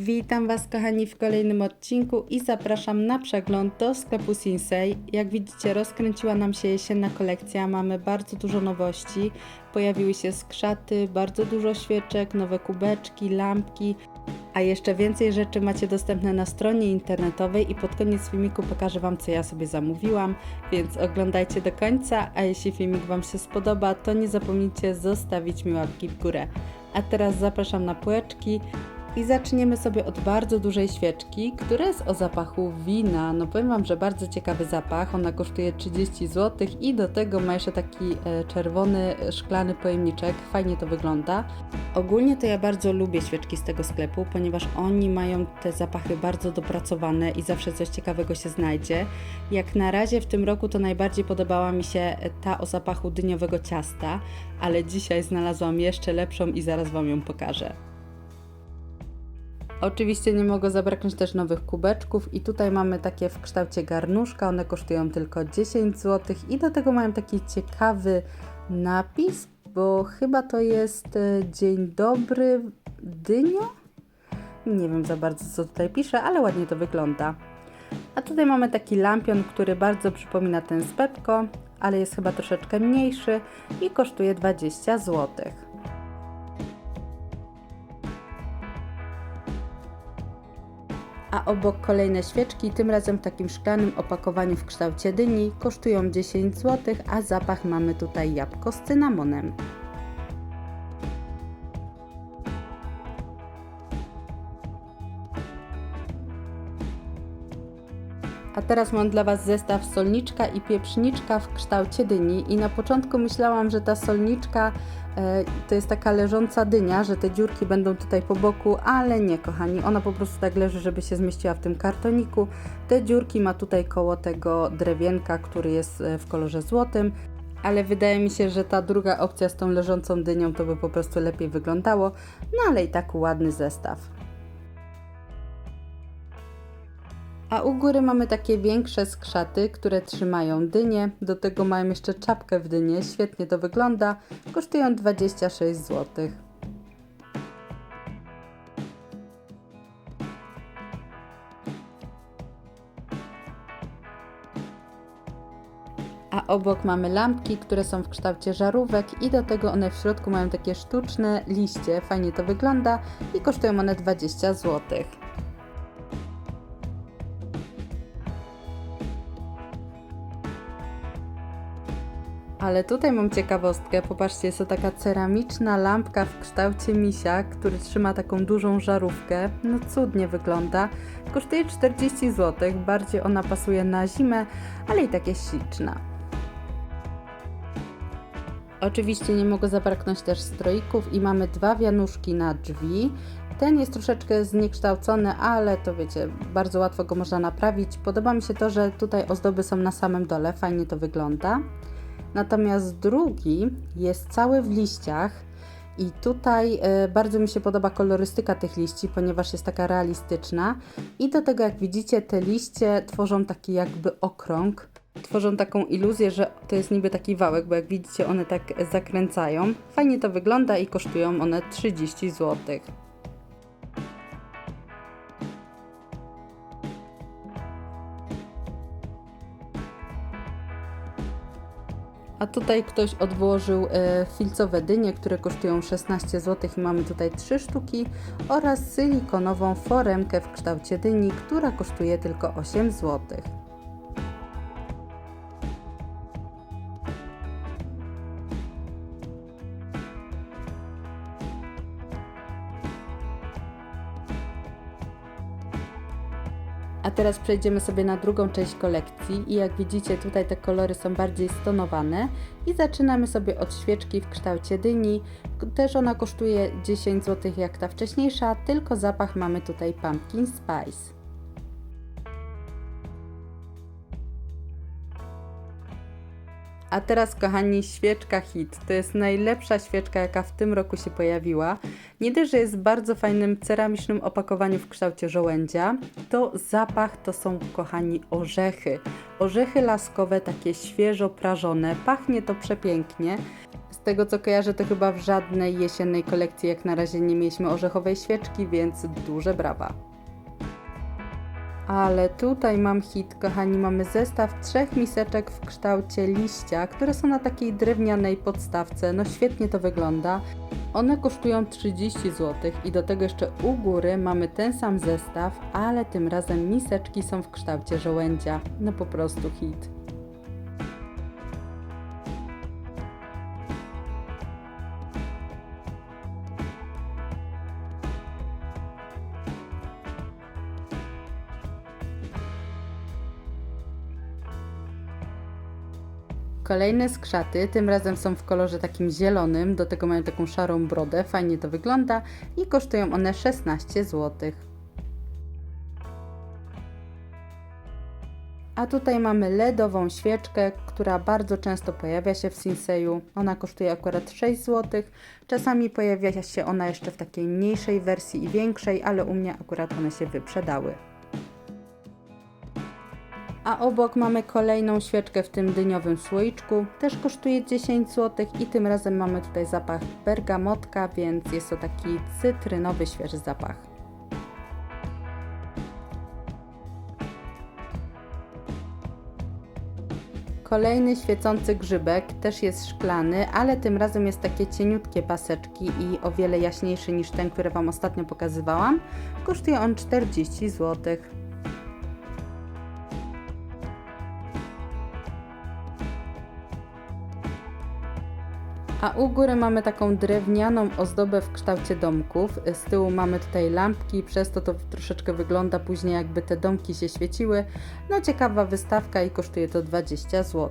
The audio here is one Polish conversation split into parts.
Witam Was kochani w kolejnym odcinku i zapraszam na przegląd do sklepu Sinsei. Jak widzicie rozkręciła nam się jesienna kolekcja, mamy bardzo dużo nowości. Pojawiły się skrzaty, bardzo dużo świeczek, nowe kubeczki, lampki, a jeszcze więcej rzeczy macie dostępne na stronie internetowej i pod koniec filmiku pokażę Wam co ja sobie zamówiłam, więc oglądajcie do końca, a jeśli filmik Wam się spodoba, to nie zapomnijcie zostawić mi łapki w górę. A teraz zapraszam na półeczki i zaczniemy sobie od bardzo dużej świeczki, która jest o zapachu wina. No powiem Wam, że bardzo ciekawy zapach. Ona kosztuje 30 zł i do tego ma jeszcze taki e, czerwony e, szklany pojemniczek. Fajnie to wygląda. Ogólnie to ja bardzo lubię świeczki z tego sklepu, ponieważ oni mają te zapachy bardzo dopracowane i zawsze coś ciekawego się znajdzie. Jak na razie w tym roku to najbardziej podobała mi się ta o zapachu dyniowego ciasta, ale dzisiaj znalazłam jeszcze lepszą i zaraz Wam ją pokażę. Oczywiście nie mogło zabraknąć też nowych kubeczków i tutaj mamy takie w kształcie garnuszka, one kosztują tylko 10 zł i do tego mają taki ciekawy napis, bo chyba to jest e, Dzień dobry Dynio? Nie wiem za bardzo co tutaj pisze, ale ładnie to wygląda. A tutaj mamy taki lampion, który bardzo przypomina ten z Pepko, ale jest chyba troszeczkę mniejszy i kosztuje 20 złotych. Obok kolejne świeczki, tym razem w takim szklanym opakowaniu w kształcie dyni, kosztują 10 zł, a zapach mamy tutaj jabłko z cynamonem. A teraz mam dla Was zestaw solniczka i pieprzniczka w kształcie dyni i na początku myślałam, że ta solniczka e, to jest taka leżąca dynia, że te dziurki będą tutaj po boku, ale nie kochani, ona po prostu tak leży, żeby się zmieściła w tym kartoniku. Te dziurki ma tutaj koło tego drewienka, który jest e, w kolorze złotym, ale wydaje mi się, że ta druga opcja z tą leżącą dynią to by po prostu lepiej wyglądało, no ale i tak ładny zestaw. A u góry mamy takie większe skrzaty, które trzymają dynię. Do tego mają jeszcze czapkę w dynie. Świetnie to wygląda. Kosztują 26 zł. A obok mamy lampki, które są w kształcie żarówek i do tego one w środku mają takie sztuczne liście. Fajnie to wygląda i kosztują one 20 złotych. Ale tutaj mam ciekawostkę. Popatrzcie, jest to taka ceramiczna lampka w kształcie misia, który trzyma taką dużą żarówkę. No cudnie wygląda. Kosztuje 40 zł. Bardziej ona pasuje na zimę, ale i tak jest śliczna. Oczywiście nie mogło zabraknąć też stroików i mamy dwa wianuszki na drzwi. Ten jest troszeczkę zniekształcony, ale to wiecie, bardzo łatwo go można naprawić. Podoba mi się to, że tutaj ozdoby są na samym dole, fajnie to wygląda. Natomiast drugi jest cały w liściach i tutaj e, bardzo mi się podoba kolorystyka tych liści, ponieważ jest taka realistyczna. I do tego, jak widzicie, te liście tworzą taki jakby okrąg. Tworzą taką iluzję, że to jest niby taki wałek, bo jak widzicie, one tak zakręcają. Fajnie to wygląda i kosztują one 30 zł. A tutaj ktoś odłożył e, filcowe dynie, które kosztują 16 zł i mamy tutaj 3 sztuki oraz silikonową foremkę w kształcie dyni, która kosztuje tylko 8 zł. A teraz przejdziemy sobie na drugą część kolekcji i jak widzicie tutaj te kolory są bardziej stonowane i zaczynamy sobie od świeczki w kształcie dyni. Też ona kosztuje 10 zł jak ta wcześniejsza, tylko zapach mamy tutaj pumpkin spice. A teraz, kochani, świeczka hit. To jest najlepsza świeczka, jaka w tym roku się pojawiła. Nie dość, że jest w bardzo fajnym ceramicznym opakowaniu w kształcie żołędzia, to zapach to są, kochani, orzechy. Orzechy laskowe, takie świeżo prażone. Pachnie to przepięknie. Z tego co kojarzę, to chyba w żadnej jesiennej kolekcji jak na razie nie mieliśmy orzechowej świeczki, więc duże brawa. Ale tutaj mam hit, kochani, mamy zestaw trzech miseczek w kształcie liścia, które są na takiej drewnianej podstawce. No świetnie to wygląda. One kosztują 30 zł i do tego jeszcze u góry mamy ten sam zestaw, ale tym razem miseczki są w kształcie żołędzia. No po prostu hit. Kolejne skrzaty, tym razem są w kolorze takim zielonym, do tego mają taką szarą brodę, fajnie to wygląda i kosztują one 16 zł. A tutaj mamy LEDową świeczkę, która bardzo często pojawia się w Sinseju. Ona kosztuje akurat 6 zł. Czasami pojawia się ona jeszcze w takiej mniejszej wersji i większej, ale u mnie akurat one się wyprzedały. A obok mamy kolejną świeczkę w tym dyniowym słoiczku. Też kosztuje 10 zł i tym razem mamy tutaj zapach bergamotka, więc jest to taki cytrynowy, świeży zapach. Kolejny świecący grzybek też jest szklany, ale tym razem jest takie cieniutkie paseczki i o wiele jaśniejszy niż ten, który Wam ostatnio pokazywałam. Kosztuje on 40 zł. A u góry mamy taką drewnianą ozdobę w kształcie domków. Z tyłu mamy tutaj lampki, przez to to troszeczkę wygląda później jakby te domki się świeciły. No ciekawa wystawka i kosztuje to 20 zł.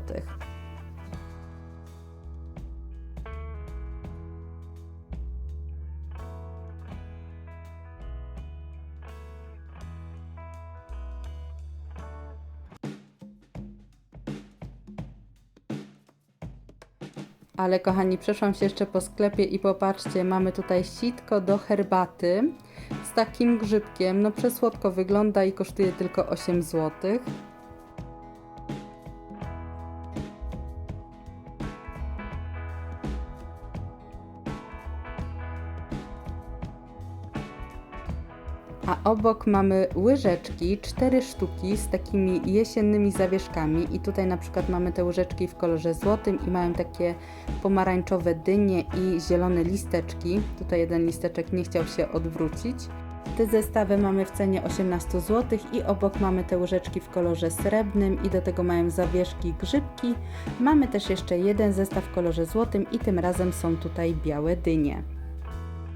Ale kochani, przeszłam się jeszcze po sklepie i popatrzcie, mamy tutaj sitko do herbaty z takim grzybkiem. No przesłodko wygląda i kosztuje tylko 8 zł. A obok mamy łyżeczki, cztery sztuki z takimi jesiennymi zawieszkami i tutaj na przykład mamy te łyżeczki w kolorze złotym i mają takie pomarańczowe dynie i zielone listeczki. Tutaj jeden listeczek nie chciał się odwrócić. Te zestawy mamy w cenie 18 zł i obok mamy te łyżeczki w kolorze srebrnym i do tego mają zawieszki grzybki. Mamy też jeszcze jeden zestaw w kolorze złotym i tym razem są tutaj białe dynie.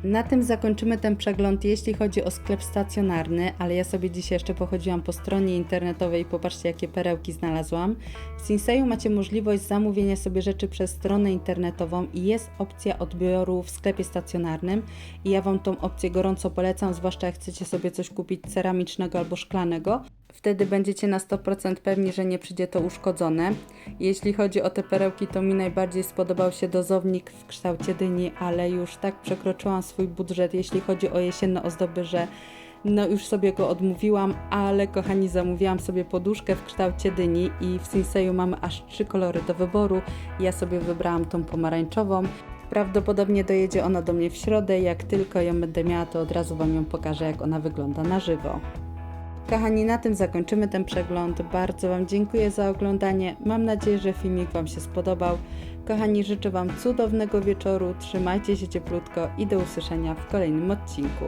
Na tym zakończymy ten przegląd, jeśli chodzi o sklep stacjonarny, ale ja sobie dzisiaj jeszcze pochodziłam po stronie internetowej i popatrzcie, jakie perełki znalazłam. W Sinseju macie możliwość zamówienia sobie rzeczy przez stronę internetową i jest opcja odbioru w sklepie stacjonarnym i ja Wam tą opcję gorąco polecam, zwłaszcza jak chcecie sobie coś kupić ceramicznego albo szklanego. Wtedy będziecie na 100% pewni, że nie przyjdzie to uszkodzone. Jeśli chodzi o te perełki, to mi najbardziej spodobał się dozownik w kształcie dyni, ale już tak przekroczyłam swój budżet, jeśli chodzi o jesienne ozdoby, że no już sobie go odmówiłam, ale kochani, zamówiłam sobie poduszkę w kształcie dyni i w Sinseju mamy aż trzy kolory do wyboru. Ja sobie wybrałam tą pomarańczową. Prawdopodobnie dojedzie ona do mnie w środę. Jak tylko ją będę miała, to od razu Wam ją pokażę, jak ona wygląda na żywo. Kochani, na tym zakończymy ten przegląd. Bardzo Wam dziękuję za oglądanie. Mam nadzieję, że filmik Wam się spodobał. Kochani, życzę Wam cudownego wieczoru. Trzymajcie się cieplutko i do usłyszenia w kolejnym odcinku.